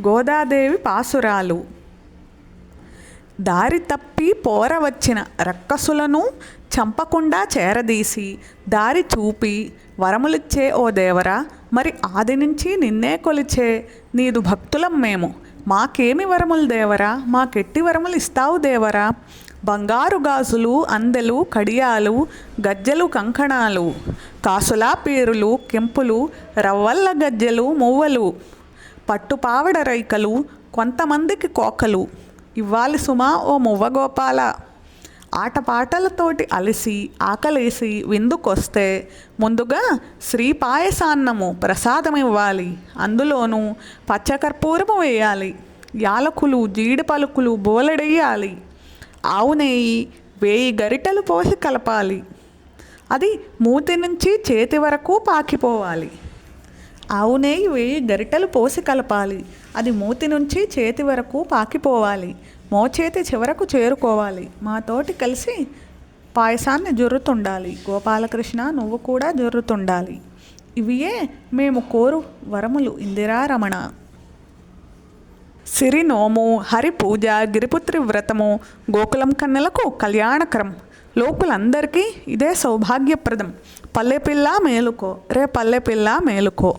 గోదాదేవి పాసురాలు. దారి తప్పి పోరవచ్చిన రక్కసులను చంపకుండా చేరదీసి దారి చూపి వరములిచ్చే ఓ దేవరా మరి ఆది నుంచి నిన్నే కొలిచే నీదు భక్తులం మేము. మాకేమి వరములు దేవరా మాకెట్టి వరములు ఇస్తావు దేవరా? బంగారు గాజులు అందెలు కడియాలు గజ్జెలు కంకణాలు కాసులా పీరులు కెంపులు రవ్వల్ల గజ్జెలు మువ్వలు పట్టుపావడ రైకలు కొంతమందికి కోకలు. ఇవ్వాలి సుమా ఓ మువ్వగోపాల ఆటపాటలతోటి అలసి ఆకలేసి విందుకొస్తే ముందుగా శ్రీ పాయసాన్నము ప్రసాదం ఇవ్వాలి అందులోనూ పచ్చకర్పూరము వేయాలి. యాలకులు జీడిపలుకులు బోలెడెయ్యాలి. ఆవు నెయ్యి వేయి గరిటలు పోసి కలపాలి. అది మూతి నుంచి చేతి వరకు పాకిపోవాలి. ఆవు నెయ్యి వేయి పోసి కలపాలి. అది మూతి నుంచి చేతి వరకు పాకిపోవాలి. మోచేతి చివరకు చేరుకోవాలి. మాతోటి కలిసి పాయసాన్ని జొర్రుతుండాలి. గోపాలకృష్ణ నువ్వు కూడా జొర్రుతుండాలి. ఇవియే మేము కోరు వరములు ఇందిరారమణ. సిరినోము హరి పూజ గిరిపుత్రి వ్రతము గోకులం కన్నెలకు కళ్యాణకరం. లోకులందరికీ ఇదే సౌభాగ్యప్రదం. పల్లెపిల్ల మేలుకో రే పల్లెపిల్ల మేలుకో.